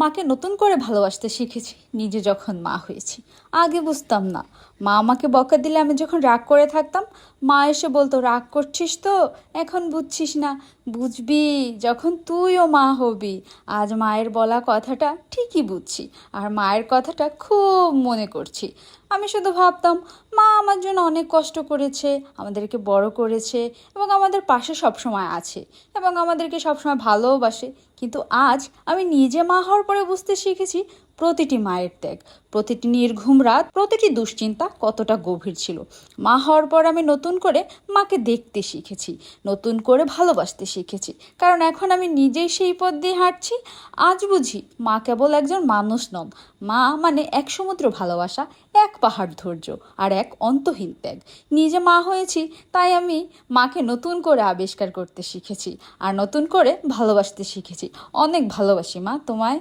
মাকে নতুন করে ভালোবাসতে শিখেছি, নিজে যখন মা হয়েছি। আগে বুঝতাম না। মা আমাকে বকা দিলে আমি যখন রাগ করে থাকতাম, মা এসে বলতো, রাগ করছিস তো? এখন বুঝছিস না। বুঝবি, যখন তুইও মা হবি। আজ মায়ের বলা কথাটা ঠিকই বুঝছি, আর মায়ের কথাটা খুব মনে করছি। আমি শুধু ভাবতাম, মা আমার জন্য অনেক কষ্ট করেছে, আমাদেরকে বড় করেছে, এবং আমাদের পাশে সবসময় আছে, এবং আমাদেরকে সবসময় ভালোবাসে। কিন্তু আজ আমি নিজে মা হওয়ার পরে বুঝতে শিখেছি প্রতিটি মায়ের ত্যাগ, প্রতিটি নির্ঘুম রাত, প্রতিটি দুশ্চিন্তা কতটা গভীর ছিল। মা হওয়ার পর আমি নতুন করে মাকে দেখতে শিখেছি, নতুন করে ভালোবাসতে শিখেছি। কারণ এখন আমি নিজেই সেই পথ দিয়ে হাঁটছি, আজ বুঝি মা কেবল একজন মানুষ নন। মা মানে এক সমুদ্র ভালোবাসা, এক পাহাড় ধৈর্য আর এক অন্তহীন ত্যাগ। নিজে মা হয়েছি, তাই আমি মাকে নতুন করে আবিষ্কার করতে শিখেছি আর নতুন করে ভালোবাসতে শিখেছি। অনেক ভালোবাসি মা। তোমায়